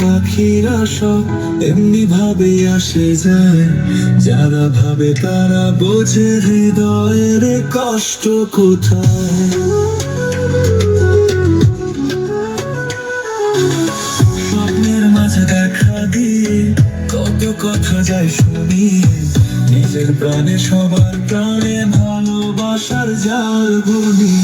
পাখিরা সব এমনি ভাবে আসে যায়। যারা ভাবে তারা বোঝে হৃদয়ের কষ্ট কোথায়। স্বপ্নের মাঝে দেখা দিয়ে কত কথা যায় শুনি নিজের প্রাণে সবার প্রাণে ভালোবাসার জাল বুনি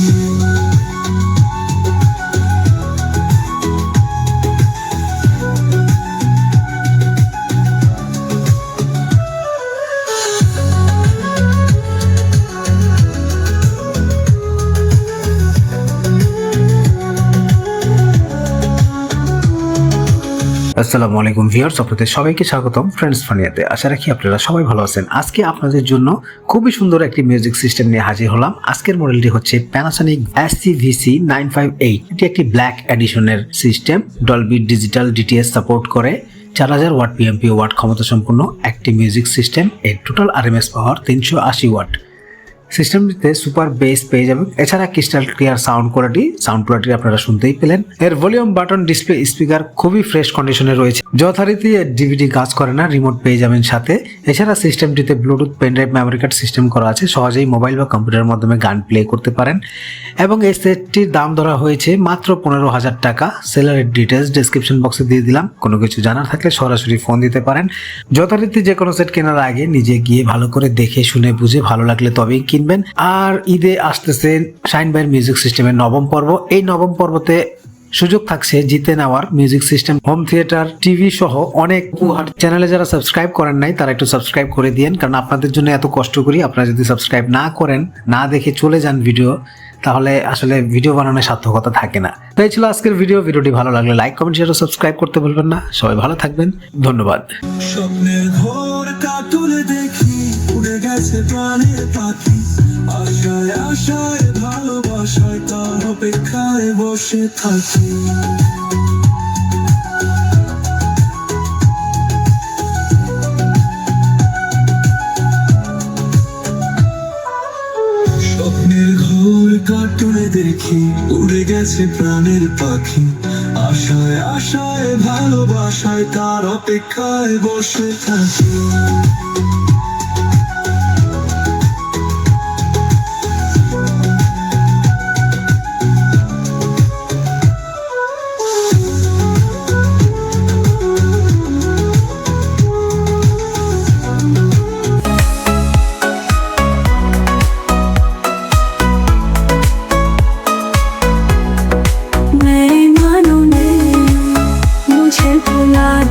আসসালামু আলাইকুম ভিউয়ার্স, আপনাদের সবাইকে স্বাগতম ফ্রেন্ডস ফানিয়াতে। আশা রাখি আপনারা সবাই ভালো আছেন। আজকে আপনাদের জন্য খুবই সুন্দর একটি মিউজিক সিস্টেম নিয়ে হাজির হলাম। আজকের মডেলটি হচ্ছে Panasonic SCVC nine five eight এটি একটি ব্ল্যাক এডিশনের system. Dolby digital DTS support করে। চার হাজার ওয়াট পিএমপি ওয়াট ক্ষমতা সম্পন্ন একটি মিউজিক সিস্টেম। এর টোটাল আরএমএস পাওয়ার তিনশো আশি ওয়াট। সিস্টেমটিতে সুপার বেস পেয়ে যাবেন। এছাড়া crystal clear sound quality sound quality আপনারা শুনতেই পেলেন। এর ভলিউম বাটন, ডিসপ্লে, স্পিকার খুবই ফ্রেশ কন্ডিশনে রয়েছে। যথারীতি এর ডিভিডি কাজ করে না, রিমোট পেয়ে যাবেন সাথে। এছাড়া সিস্টেমটিতে Bluetooth pen drive memory card system করা আছে। সহজেই মোবাইল বা কম্পিউটারের মাধ্যমে গান প্লে করতে পারেন। এবং এই সেটটির দাম ধরা হয়েছে মাত্র পনেরো হাজার টাকা। সেলারের ডিটেলস ডেসক্রিপশন বক্সে দিয়ে দিলাম। কোনো কিছু জানার থাকলে সরাসরি ফোন দিতে পারেন। যথারীতি যে কোনো সেট কেনার আগে নিজে গিয়ে ভালো করে দেখে, শুনে, বুঝে ভালো লাগলে তবেই কিনবেন। আর ঈদে আসতেছে শাইন বাইর মিউজিক সিস্টেমের নবম পর্ব। এই নবম পর্বতে সুযোগ থাকছে জিতে নেওয়ার music system home theatre TV সহ অনেক চ্যানেলে যারা সাবস্ক্রাইব করেন নাই, তারা একটু সাবস্ক্রাইব করে দিয়েন। কারণ আপনাদের জন্য এত কষ্ট করি, আপনারা যদি সাবস্ক্রাইব না করেন, না দেখে চলে যান ভিডিও তাহলে আসলে ভিডিও বানানোর সার্থকতা থাকে না। তাই ছিল আজকের ভিডিও ভিডিওটি ভালো লাগলে লাইক কমেন্ট শেয়ার সাবস্ক্রাইব করতে ভুলবেন না। সবাই ভালো থাকবেন। ধন্যবাদ। গেছে প্রাণের পাখি। আশায় আশায় ভালোবাসায় তার অপেক্ষায় বসে থাকি। স্বপ্নের ঘোর কাটুনে দেখি, উড়ে গেছে প্রাণের পাখি। আশায় আশায় ভালোবাসায় তার অপেক্ষায় বসে থাকি। 那